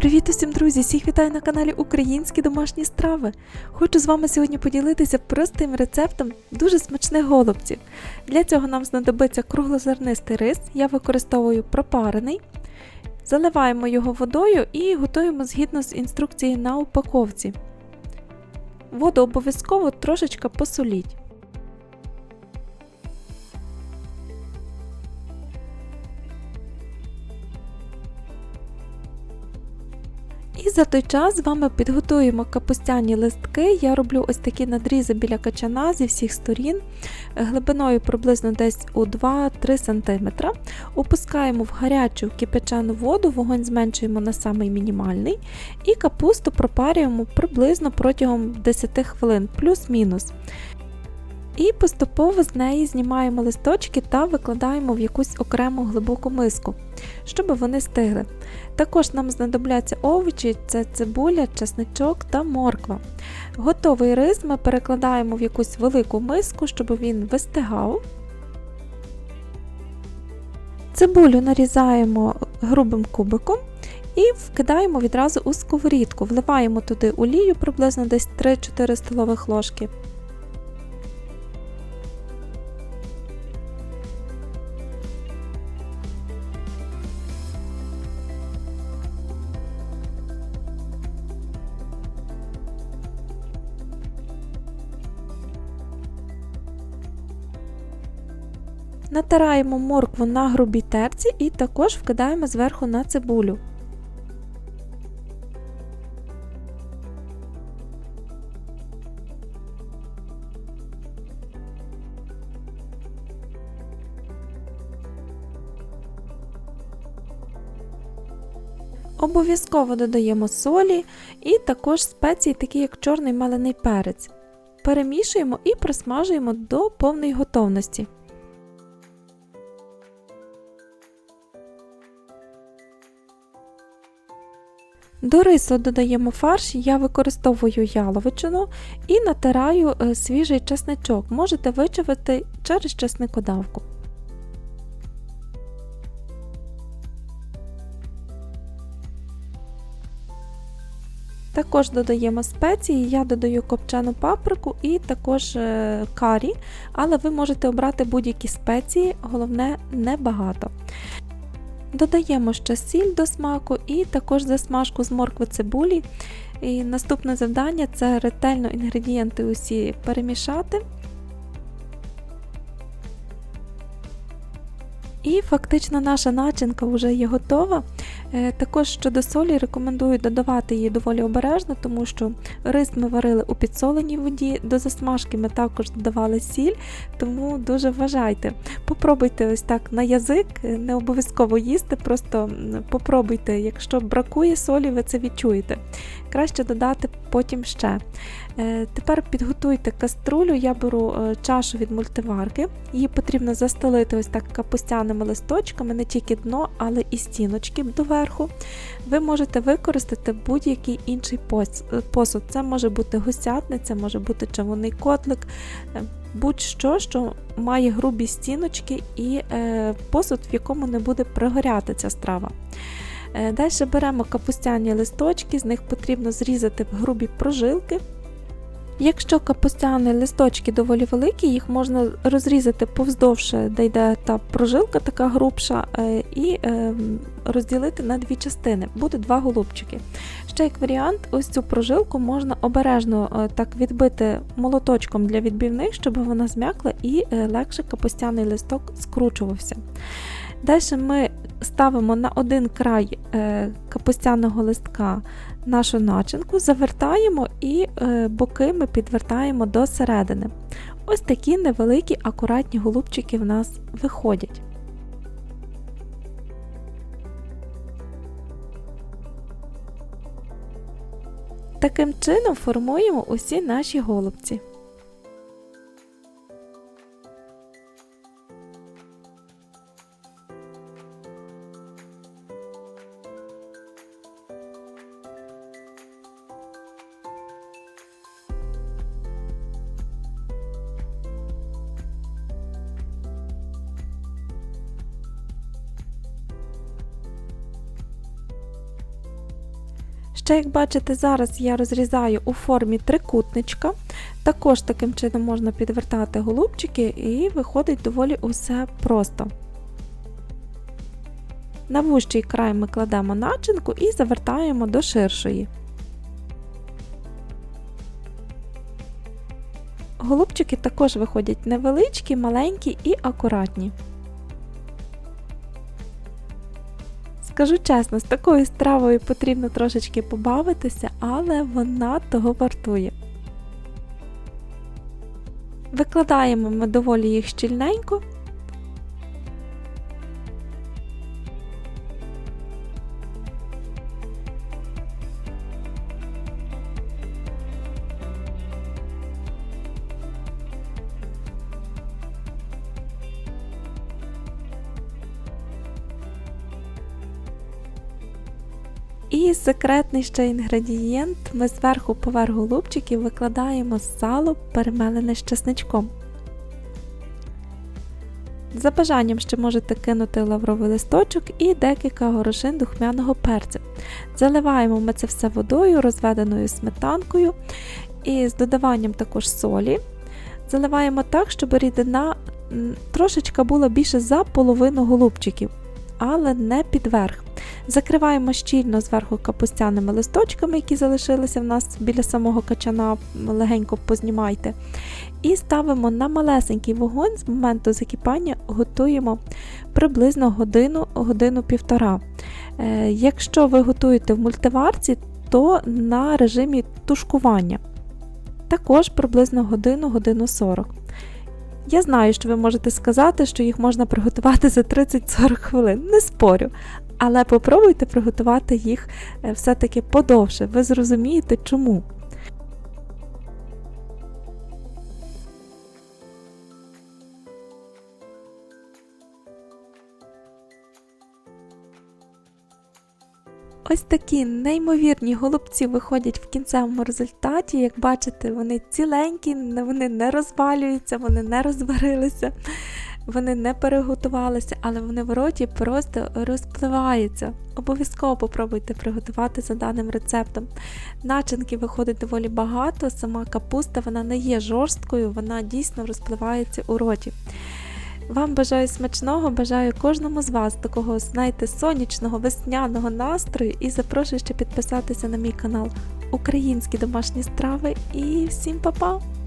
Привіт усім, друзі! Всіх вітаю на каналі Українські домашні страви. Хочу з вами сьогодні поділитися простим рецептом дуже смачних голубців. Для цього нам знадобиться круглозернистий рис, я використовую пропарений. Заливаємо його водою і готуємо згідно з інструкцією на упаковці. Воду обов'язково трошечки посоліть. І за той час з вами підготуємо капустяні листки. Я роблю ось такі надрізи біля качана зі всіх сторін, глибиною приблизно десь у 2-3 см. Опускаємо в гарячу кипячану воду, вогонь зменшуємо на самий мінімальний. І капусту пропарюємо приблизно протягом 10 хвилин, плюс-мінус. І поступово з неї знімаємо листочки та викладаємо в якусь окрему глибоку миску, щоб вони стигли. Також нам знадобляться овочі, це цибуля, чесничок та морква. Готовий рис ми перекладаємо в якусь велику миску, щоб він вистигав. Цибулю нарізаємо грубим кубиком і вкидаємо відразу у сковорідку, вливаємо туди олію приблизно десь 3-4 столових ложки. Натираємо моркву на грубій терці і також вкидаємо зверху на цибулю. Обов'язково додаємо солі і також спеції, такі як чорний малений перець. Перемішуємо і просмажуємо до повної готовності. До рису додаємо фарш, я використовую яловичину і натираю е, свіжий чесничок. Можете вичавити через чесникодавку. Також додаємо спеції, я додаю копчену паприку і також е, карі, але ви можете обрати будь-які спеції, головне небагато. Додаємо ще сіль до смаку і також засмажку з моркви цибулі. І Наступне завдання це ретельно інгредієнти усі перемішати. І фактично наша начинка вже є готова. Е, також щодо солі рекомендую додавати її доволі обережно, тому що рис ми варили у підсоленій воді, до засмажки ми також додавали сіль, тому дуже вважайте. Попробуйте ось так на язик, е, не обов'язково їсти, просто попробуйте, якщо бракує солі, ви це відчуєте. Краще додати потім ще. Е, тепер підготуйте каструлю, я беру чашу від мультиварки, її потрібно застелити ось так капустяними листочками, не тільки дно, але і стіночки доверху ви можете використати будь-який інший посуд. Це може бути гусятниця, може бути чавунний котлик, е, будь-що, що має грубі стіночки і е, посуд, в якому не буде пригоряти ця страва. Е, Далі беремо капустяні листочки, з них потрібно зрізати грубі прожилки. Якщо капустяні листочки доволі великі, їх можна розрізати повздовж, де йде та прожилка така грубша, е, і е, розділити на дві частини. Буде два голубчики. Ще як варіант, ось цю прожилку можна обережно так відбити молоточком для відбівних, щоб вона зм'якла і легше капустяний листок скручувався. Далі ми ставимо на один край капустяного листка нашу начинку, завертаємо і е, боки ми підвертаємо до середини. Ось такі невеликі акуратні голубчики в нас виходять. Таким чином формуємо усі наші голубці. Ще, як бачите, зараз я розрізаю у формі трикутничка. Також таким чином можна підвертати голубчики і виходить доволі усе просто. На вущий край ми кладемо начинку і завертаємо до ширшої. Голубчики також виходять невеличкі, маленькі і акуратні. Скажу чесно, з такою стравою потрібно трошечки побавитися, але вона того вартує. Викладаємо ми доволі їх щільненько. І секретний ще інгредієнт ми зверху поверх голубчиків викладаємо сало, перемелене з чесничком. За бажанням ще можете кинути лавровий листочок і декілька горошин духмяного перцю. Заливаємо ми це все водою, розведеною сметанкою і з додаванням також солі. Заливаємо так, щоб рідина трошечка була більше за половину голубчиків, але не підверх. Закриваємо щільно зверху капустяними листочками, які залишилися в нас біля самого качана, легенько познімайте. І ставимо на малесенький вогонь з моменту закипання, готуємо приблизно годину, годину-півтора. Е, якщо ви готуєте в мультиварці, то на режимі тушкування. Також приблизно годину-годину 40. Я знаю, що ви можете сказати, що їх можна приготувати за 30-40 хвилин, не спорю. Але попробуйте приготувати їх е, все-таки подовше, ви зрозумієте чому. Ось такі неймовірні голубці виходять в кінцевому результаті. Як бачите, вони ціленькі, вони не розвалюються, вони не розварилися вони не переготувалися, але вони в роті просто розпливаються. Обов'язково попробуйте приготувати за даним рецептом. Начинки виходить доволі багато, сама капуста вона не є жорсткою, вона дійсно розпливається у роті. Вам бажаю смачного, бажаю кожному з вас такого, знаєте, сонячного, весняного настрою і запрошую ще підписатися на мій канал Українські домашні страви. І всім па-па!